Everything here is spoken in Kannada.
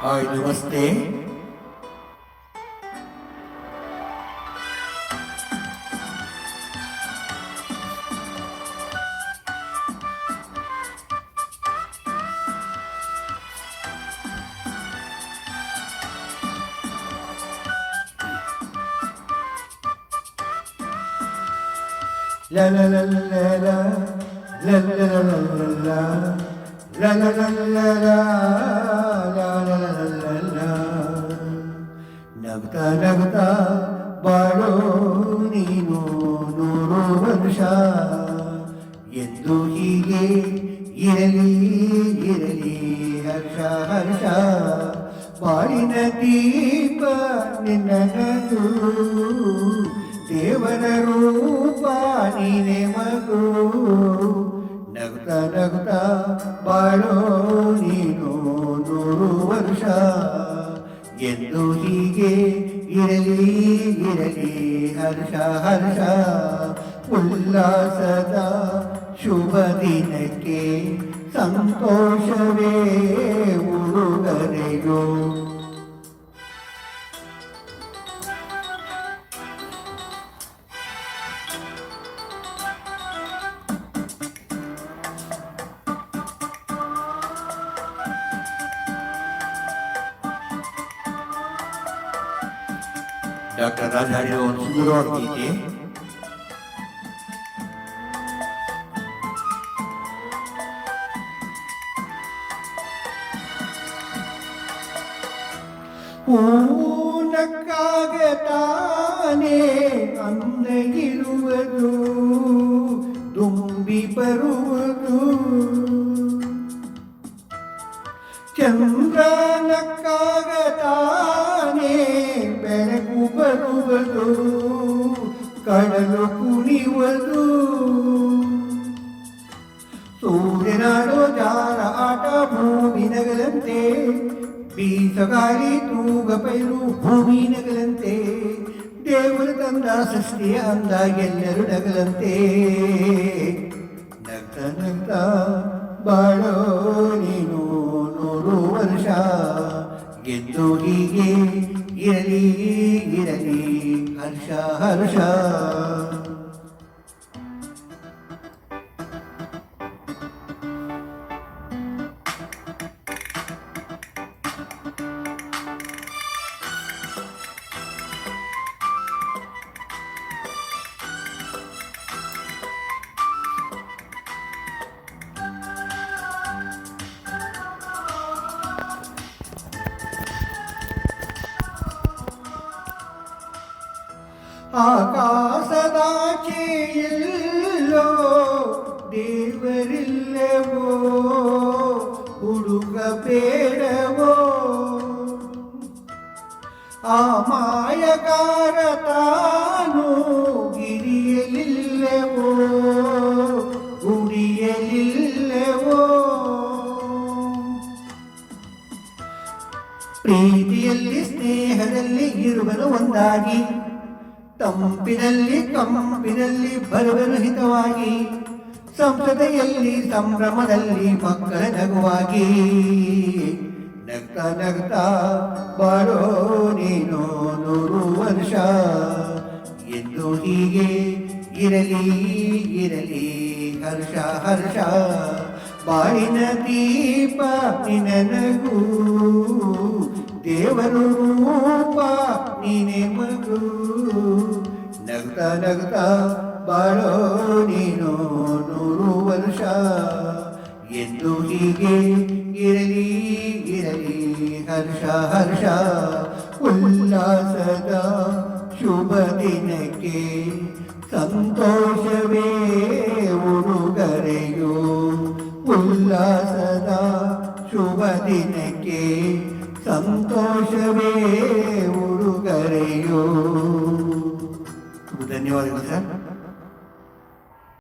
ഹായ് നമസ്തേ la la la la la la la la la la la La la la la la la la la ನಗ್ತಾ ನಗ್ತಾ ಬಾಳೋ ನೀನು ನೂರು ವರ್ಷ. ಎಂದು ಹೀಗೆ ಇರಲಿ ಇರಲಿ, ಹರ್ಷ ಹರ್ಷ. ಬಾಳಿನ ದೀಪ ನಿನ್ನದು ದೇವರ ರೂಪ ನೀನೆ ಮಗು. ನಗುತ್ತ ಬಾಳೋ ನೀನು ನೂರು ವರ್ಷ ಎಂದು ಹೀಗೆ ಇರಲಿ ಇರಲಿ, ಹರ್ಷ ಹರ್ಷ. ಉಲ್ಲಾಸದ ಶುಭ ದಿನಕ್ಕೆ ಸಂತೋಷವೇ ಉಡುಗೊರೆಯೋ. ಡಾಕ್ಟರ್ ರಾಜಾಡಿರೋ ಒಂದು ಸುಂದರವಾದ ಗೀತೆ ಅಂದಗಿರುವುದು ತುಂಬಿ ಬರುವುದು. ಕಡಲು ಕುಣಿಯುವುದು ಸೂರ್ಯನಾಡೋ ಜಾರ ಆಟ ಭೂಮಿ ನಗಲಂತೆ ಬೀಸಗಾಳಿ ತೂಗ ಪೈರು ಭೂಮಿ ನಗಲಂತೆ, ದೇವರು ತಂದ ಸೃಷ್ಟಿಯ ಅಂದ ಎಲ್ಲರೂ ನಗಲಂತೆ. ನಗ್ತ ಬಾಳೋ ನೀನು ನೂರು ವರ್ಷ ಗೆದ್ದು ಹೀಗೆ ಇರಲಿ ಇರಲಿ, ಹರ್ಷ ಹರ್ಷ. ಆಕಾಶದಾಚೆ ಎಲ್ಲೋ ದೇವರಿಲ್ಲವೋ ಹುಡುಕಬೇಡವೋ ಆ ಮಾಯಕಾರ ತಾನು ಗಿರಿಯಲಿಲ್ಲವೋ ಗುಡಿಯಲಿಲ್ಲವೋ. ಪ್ರೀತಿಯಲ್ಲಿ ಸ್ನೇಹದಲ್ಲಿ ಇರುವರು ಒಂದಾಗಿ. ತಂಪಿನಲ್ಲಿ ಕಂಪಿನಲ್ಲಿ ಬರುವರು ಹಿತವಾಗಿ ಸಂಸದೆಯಲ್ಲಿ ಸಂಭ್ರಮದಲ್ಲಿ ಮಕ್ಕಳ ನಗುವಾಗಿ. ನಗ್ತ ನಗ್ತ ಬಾಳೋ ನೀನು ನೂರು ವರ್ಷ, ಎಂದು ಹೀಗೆ ಇರಲಿ ಇರಲಿ, ಹರ್ಷ ಹರ್ಷ. ಬಾಳಿನ ದೀಪ ನಿನಗು ದೇವರು ನೀನೆ ಮಗು. ನಗ್ತ ನಗ್ತ ಬಾಳೋ ನೀನು ನೂರು ವರ್ಷ ಎಂದು ಹೀಗೆ ಇರಲಿ ಇರಲಿ ಹರ್ಷ ಹರ್ಷ ಉಲ್ಲಾಸದ ಶುಭ ದಿನಕ್ಕೆ ಸಂತೋಷವೇ ಉಡುಗೊರೆಯೋ ಉಲ್ಲಾಸದ ಶುಭ ದಿನಕ್ಕೆ ಸಂತೋಷವೇ ಉಡುಗೊರೆಯೋ ధన్యవాదాలు సార్.